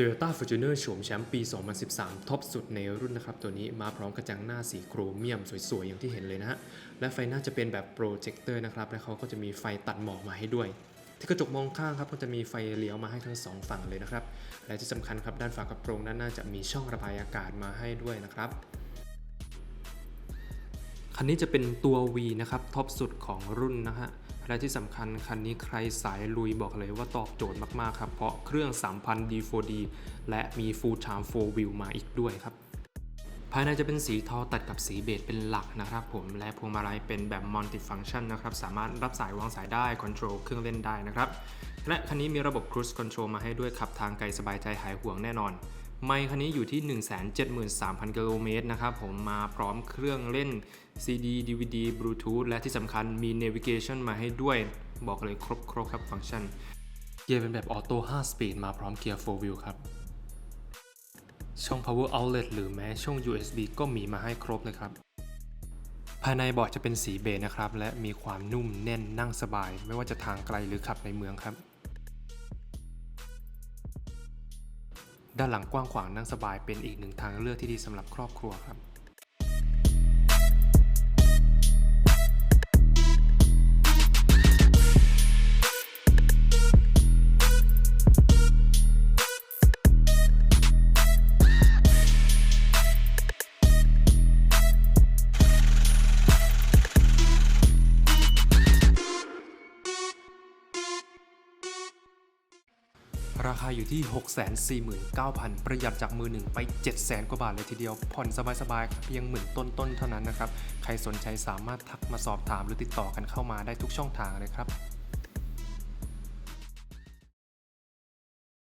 Toyota Fortuner โฉมแชมป์ปี 2013 ท็อปสุดในรุ่นนะครับ ตัวนี้มาพร้อมกระจังหน้าสีโครเมียมสวยๆ อย่างที่เห็นเลยนะฮะ และไฟหน้าจะเป็นแบบโปรเจคเตอร์นะครับ และเขาก็จะมีไฟตัดหมอกมาให้ด้วย ที่กระจกมองข้างครับ ก็จะมีไฟเลี้ยวมาให้ทั้งสองฝั่งเลยนะครับ และที่สำคัญครับ ด้านฝากระโปรงด้านหน้าจะมีช่องระบายอากาศมาให้ด้วยนะครับคันนี้จะเป็นตัว V นะครับท็อปสุดของรุ่นนะฮะ และที่สำคัญคันนี้ใครสายลุยบอกเลยว่าตอบโจทย์มาก ๆ ครับ เพราะเครื่อง 3,000 D4D และมี Full Time 4 Wheel มาอีกด้วยครับ ภายในจะเป็นสีเทาตัดกับสีเบจเป็นหลักนะครับผม และพวงมาลัยเป็นแบบ Multi Function นะครับ สามารถรับสายวางสายได้ Control เครื่องเล่นได้นะครับ และคันนี้มีระบบ Cruise Control มาให้ด้วยขับทางไกลสบายใจหายห่วงแน่นอน ไมค์คันนี้อยู่ที่ 173,000 กิโลเมตรนะครับผมมาพร้อมเครื่องเล่น CD DVD Bluetooth และที่สำคัญมี Navigation มาให้ด้วย บอกเลยครบครบครับฟังก์ชัน เกียร์เป็นแบบออโต้5 speed มาพร้อมเกียร์ 4 wheel ครับ ช่อง power outlet หรือแม้ช่อง USB ก็มีมาให้ครบเลยครับ ภายในเบาะจะเป็นสีเบจนะครับ และมีความนุ่มแน่นนั่งสบาย ไม่ว่าจะทางไกลหรือขับในเมืองครับ ด้านหลังกว้างขวางนั่งสบายเป็นอีกหนึ่งทางเลือกที่ดีสำหรับครอบครัวครับ ราคาอยู่ที่ 649,000 ประหยัดจากมือหนึ่งไป 700,000 กว่าบาทเลยทีเดียว ผ่อนสบายๆ เพียงหมื่นต้นๆ เท่านั้นนะครับ ใครสนใจสามารถทักมาสอบถามหรือติดต่อกันเข้ามาได้ทุกช่องทางเลยครับ